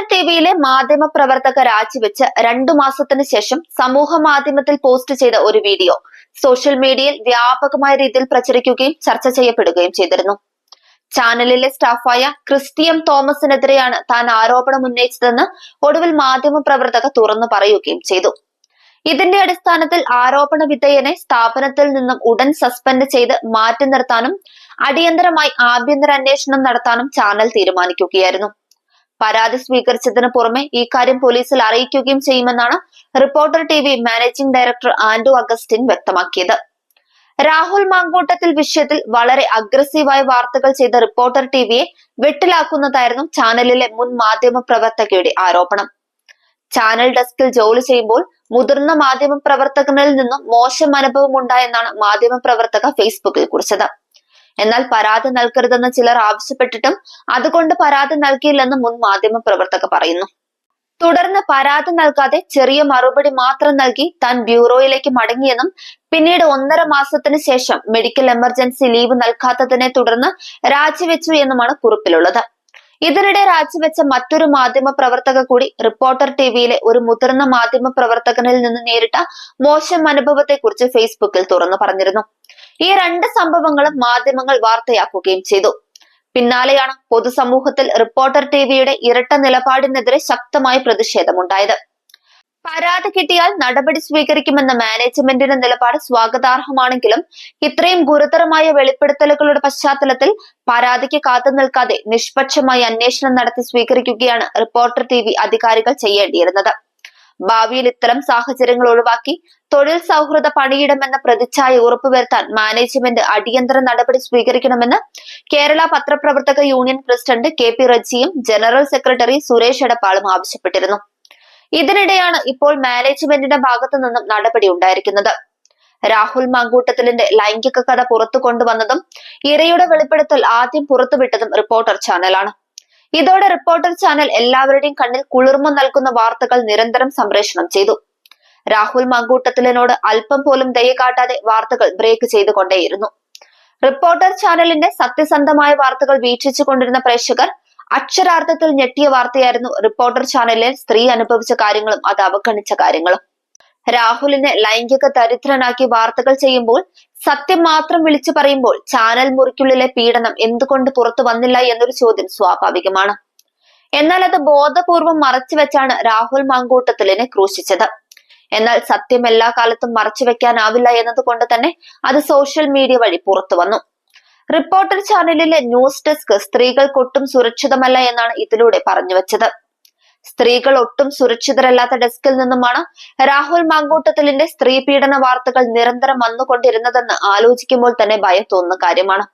Reporter ടിവിയിലെ മാധ്യമ പ്രവർത്തക രാജിവെച്ച് രണ്ടു മാസത്തിന് ശേഷം സമൂഹ മാധ്യമത്തിൽ പോസ്റ്റ് ചെയ്ത ഒരു വീഡിയോ സോഷ്യൽ മീഡിയയിൽ വ്യാപകമായ രീതിയിൽ പ്രചരിക്കുകയും ചർച്ച ചെയ്യപ്പെടുകയും ചെയ്തിരുന്നു. ചാനലിലെ സ്റ്റാഫായ ക്രിസ്റ്റിയം തോമസിനെതിരെയാണ് താൻ ആരോപണം ഉന്നയിച്ചതെന്ന് ഒടുവിൽ മാധ്യമ പ്രവർത്തക തുറന്നു പറയുകയും ചെയ്തു. ഇതിന്റെ അടിസ്ഥാനത്തിൽ ആരോപണ വിധേയനെ സ്ഥാപനത്തിൽ നിന്നും ഉടൻ സസ്പെൻഡ് ചെയ്ത് മാറ്റി നിർത്താനും അടിയന്തരമായി ആഭ്യന്തര അന്വേഷണം നടത്താനും ചാനൽ തീരുമാനിക്കുകയായിരുന്നു. പരാതി സ്വീകരിച്ചതിന് പുറമെ ഇക്കാര്യം പോലീസിൽ അറിയിക്കുകയും ചെയ്യുമെന്നാണ് reporter T V managing director Anto Augustine വ്യക്തമാക്കിയത്. രാഹുൽ മാങ്കൂട്ടത്തിൽ വിഷയത്തിൽ വളരെ അഗ്രസീവായ വാർത്തകൾ ചെയ്ത റിപ്പോർട്ടർ ടി വിയെ വെട്ടിലാക്കുന്നതായിരുന്നു ചാനലിലെ മുൻ മാധ്യമ പ്രവർത്തകയുടെ ആരോപണം. ചാനൽ ഡെസ്കിൽ ജോലി ചെയ്യുമ്പോൾ മുതിർന്ന മാധ്യമ പ്രവർത്തകനിൽ നിന്നും മോശം അനുഭവം ഉണ്ടായെന്നാണ് മാധ്യമ പ്രവർത്തക ഫേസ്ബുക്കിൽ കുറിച്ചത്. എന്നാൽ പരാതി നൽകരുതെന്ന് ചിലർ ആവശ്യപ്പെട്ടിട്ടും അതുകൊണ്ട് പരാതി നൽകിയില്ലെന്ന് മുൻ മാധ്യമ പ്രവർത്തക പറയുന്നു. തുടർന്ന് പരാതി നൽകാതെ ചെറിയ മറുപടി മാത്രം നൽകി താൻ ബ്യൂറോയിലേക്ക് മടങ്ങിയെന്നും പിന്നീട് ഒന്നര മാസത്തിന് ശേഷം മെഡിക്കൽ എമർജൻസി ലീവ് നൽകാത്തതിനെ തുടർന്ന് രാജിവെച്ചു എന്നുമാണ് കുറിപ്പിലുള്ളത്. ഇതിനിടെ രാജിവെച്ച മറ്റൊരു മാധ്യമ പ്രവർത്തക കൂടി റിപ്പോർട്ടർ ടിവിയിലെ ഒരു മുതിർന്ന മാധ്യമ പ്രവർത്തകനിൽ നിന്ന് നേരിട്ട മോശം അനുഭവത്തെക്കുറിച്ച് ഫേസ്ബുക്കിൽ തുറന്നു പറഞ്ഞിരുന്നു. ഈ രണ്ട് സംഭവങ്ങളും മാധ്യമങ്ങൾ വാർത്തയാക്കുകയും ചെയ്തു. പിന്നാലെയാണ് പൊതുസമൂഹത്തിൽ റിപ്പോർട്ടർ ടിവിയുടെ ഇരട്ട നിലപാടിനെതിരെ ശക്തമായ പ്രതിഷേധമുണ്ടായത്. പരാതി കിട്ടിയാൽ നടപടി സ്വീകരിക്കുമെന്ന മാനേജ്മെന്റിന്റെ നിലപാട് സ്വാഗതാർഹമാണെങ്കിലും ഇത്രയും ഗുരുതരമായ വെളിപ്പെടുത്തലുകളുടെ പശ്ചാത്തലത്തിൽ പരാതിക്ക് കാത്തു നിൽക്കാതെ നിഷ്പക്ഷമായി അന്വേഷണം നടത്തി സ്വീകരിക്കുകയാണ് റിപ്പോർട്ടർ ടി അധികാരികൾ ചെയ്യേണ്ടിയിരുന്നത്. ഭാവിയിൽ ഇത്തരം സാഹചര്യങ്ങൾ ഒഴിവാക്കി തൊഴിൽ സൗഹൃദ പണിയിടമെന്ന പ്രതിച്ഛായ ഉറപ്പുവരുത്താൻ മാനേജ്മെന്റ് അടിയന്തര നടപടി സ്വീകരിക്കണമെന്ന് കേരള പത്രപ്രവർത്തക യൂണിയൻ പ്രസിഡന്റ് കെ പി റജിയും ജനറൽ സെക്രട്ടറി സുരേഷ് എടപ്പാളും ആവശ്യപ്പെട്ടിരുന്നു. ഇതിനിടെയാണ് ഇപ്പോൾ മാനേജ്മെന്റിന്റെ ഭാഗത്തു നിന്നും നടപടി ഉണ്ടായിരിക്കുന്നത്. രാഹുൽ മാങ്കൂട്ടത്തിലിന്റെ ലൈംഗിക കഥ പുറത്തു കൊണ്ടുവന്നതും ഇരയുടെ വെളിപ്പെടുത്തൽ ആദ്യം പുറത്തുവിട്ടതും റിപ്പോർട്ടർ ചാനലാണ്. ഇതോടെ റിപ്പോർട്ടർ ചാനൽ എല്ലാവരുടെയും കണ്ണിൽ കുളിർമ നൽകുന്ന വാർത്തകൾ നിരന്തരം സംപ്രേഷണം ചെയ്തു. രാഹുൽ മങ്കൂട്ടത്തിലിനോട് അല്പം പോലും ദയ കാട്ടാതെ വാർത്തകൾ ബ്രേക്ക് ചെയ്തുകൊണ്ടേയിരുന്നു. റിപ്പോർട്ടർ ചാനലിന്റെ സത്യസന്ധമായ വാർത്തകൾ വീക്ഷിച്ചു കൊണ്ടിരുന്ന പ്രേക്ഷകർ അക്ഷരാർത്ഥത്തിൽ ഞെട്ടിയ വാർത്തയായിരുന്നു റിപ്പോർട്ടർ ചാനലിൽ സ്ത്രീ അനുഭവിച്ച കാര്യങ്ങളും അത് അവഗണിച്ച കാര്യങ്ങളും. രാഹുലിനെ ലൈംഗിക ദരിദ്രനാക്കി വാർത്തകൾ ചെയ്യുമ്പോൾ സത്യം മാത്രം വിളിച്ചു പറയുമ്പോൾ ചാനൽ മുറിക്കുള്ളിലെ പീഡനം എന്തുകൊണ്ട് പുറത്തു വന്നില്ല എന്നൊരു ചോദ്യം സ്വാഭാവികമാണ്. എന്നാൽ അത് ബോധപൂർവം മറച്ചു വെച്ചാണ് രാഹുൽ മാങ്കൂട്ടത്തിലിനെ ക്രൂശിച്ചത്. എന്നാൽ സത്യം എല്ലാ കാലത്തും മറച്ചു വെക്കാനാവില്ല എന്നതുകൊണ്ട് തന്നെ അത് സോഷ്യൽ മീഡിയ വഴി പുറത്തു വന്നു. റിപ്പോർട്ടർ ചാനലിലെ ന്യൂസ് ഡെസ്ക് സ്ത്രീകൾക്കൊട്ടും സുരക്ഷിതമല്ല എന്നാണ് ഇതിലൂടെ പറഞ്ഞു വെച്ചത്. സ്ത്രീകൾ ഒട്ടും സുരക്ഷിതരല്ലാത്ത ഡെസ്കിൽ നിന്നുമാണ് രാഹുൽ മാങ്കൂട്ടത്തിലിന്റെ സ്ത്രീ പീഡന വാർത്തകൾ നിരന്തരം വന്നുകൊണ്ടിരുന്നതെന്ന് ആലോചിക്കുമ്പോൾ തന്നെ ഭയം തോന്നുന്ന കാര്യമാണ്.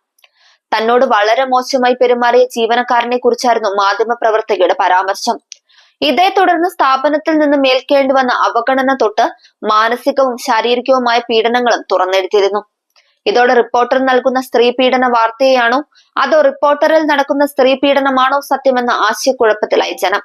തന്നോട് വളരെ മോശമായി പെരുമാറിയ ജീവനക്കാരനെ കുറിച്ചായിരുന്നു മാധ്യമ പ്രവർത്തകയുടെ പരാമർശം. ഇതേ തുടർന്ന് സ്ഥാപനത്തിൽ നിന്ന് മേൽക്കേണ്ടി വന്ന അവഗണന തൊട്ട് മാനസികവും ശാരീരികവുമായ പീഡനങ്ങളും തുറന്നെടുത്തിരുന്നു. ഇതോടെ റിപ്പോർട്ടർ നൽകുന്ന സ്ത്രീ പീഡന വാർത്തയാണോ അതോ റിപ്പോർട്ടറിൽ നടക്കുന്ന സ്ത്രീ പീഡനമാണോ സത്യമെന്ന ആശയക്കുഴപ്പത്തിലായി ജനം.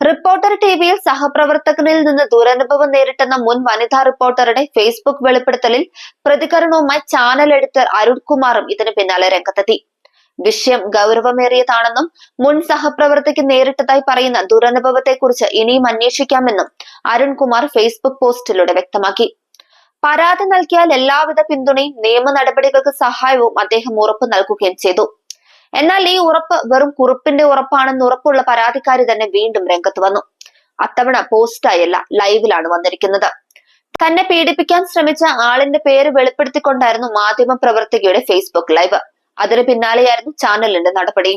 റിപ്പോർട്ടർ ടിവിയിൽ സഹപ്രവർത്തകനിൽ നിന്ന് ദുരനുഭവം നേരിട്ടെന്ന മുൻ വനിതാ റിപ്പോർട്ടറുടെ ഫേസ്ബുക്ക് വെളിപ്പെടുത്തലിൽ പ്രതികരണവുമായി ചാനൽ എഡിറ്റർ അരുൺകുമാറും ഇതിന് പിന്നാലെ രംഗത്തെത്തി. വിഷയം ഗൗരവമേറിയതാണെന്നും മുൻ സഹപ്രവർത്തകൻ നേരിട്ടതായി പറയുന്ന ദുരനുഭവത്തെക്കുറിച്ച് ഇനിയും അന്വേഷിക്കാമെന്നും അരുൺകുമാർ ഫേസ്ബുക്ക് പോസ്റ്റിലൂടെ വ്യക്തമാക്കി. പരാതി നൽകിയാൽ എല്ലാവിധ പിന്തുണയും നിയമ നടപടികൾക്ക് സഹായവും അദ്ദേഹം ഉറപ്പു നൽകുകയും ചെയ്തു. എന്നാൽ ഈ ഉറപ്പ് വെറും കുറിപ്പിന്റെ ഉറപ്പാണെന്ന് ഉറപ്പുള്ള പരാതിക്കാരി തന്നെ വീണ്ടും രംഗത്ത് വന്നു. അത്തവണ പോസ്റ്റായല്ല ലൈവിലാണ് വന്നിരിക്കുന്നത്. തന്നെ പീഡിപ്പിക്കാൻ ശ്രമിച്ച ആളിന്റെ പേര് വെളിപ്പെടുത്തിക്കൊണ്ടായിരുന്നു മാധ്യമ പ്രവർത്തകയുടെ ഫേസ്ബുക്ക് ലൈവ് അതിന് പിന്നാലെയായിരുന്നു ചാനലിന്റെ നടപടി.